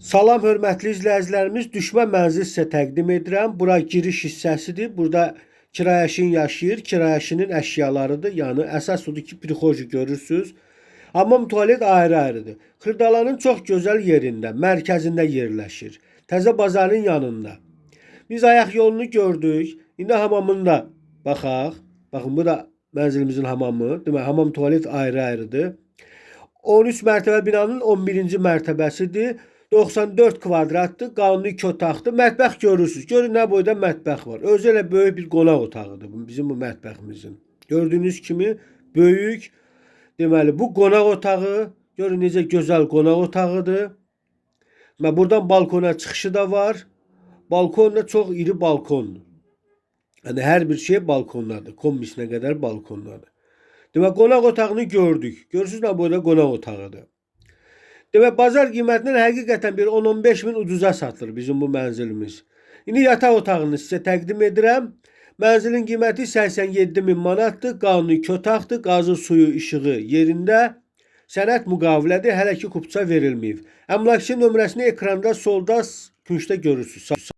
Salam hörmətli izləyicilərimiz, düşmə mənzil sizə təqdim edirəm. Bura giriş hissəsidir. Burada kirayəşin yaşayır, kirayəşinin əşyalarıdır. Yəni əsas odur ki, prixoji görürsüz. Hamam tualet ayrı-ayrıdır. Xırdalanın çox gözəl yerində, mərkəzində yerləşir. Təzə bazarın yanında. Biz ayaq yolunu gördük. İndi hamamını da baxaq. Baxın bu da mənzilimizin hamamı. Demək, hamam tualet ayrı-ayrıdır. 13 mərtəbə binanın 11-ci mərtəbəsidir. 94 kvadratdır, qanuni iki otaqdır. Mətbəx görürsüz. Görün nə boyda mətbəx var. Özü elə böyük bir qonaq otağıdır bizim bu mətbəximizin. Gördüyünüz kimi böyük. Deməli bu qonaq otağı. Görün necə gözəl qonaq otağıdır. Və buradan balkona çıxışı da var. Balkon da çox iri balkondur. Yəni hər bir şey balkondadır. Komisinə qədər balkondadır. Demək qonaq otağını gördük. Görürsüz nə boyda qonaq otağıdır. Demək bazar qiymətindən həqiqətən bir 10-15 min ucuza satılır bizim bu mənzilimiz. İndi yataq otağını sizə təqdim edirəm. Mənzilin qiyməti 87 min manatdır. Qanuni iki otaqdır. Qazı suyu işığı yerində. Sənəd müqavilədir. Hələ ki kupça verilməyib. Əmlakçı nömrəsini ekranda solda küncdə görürsüz.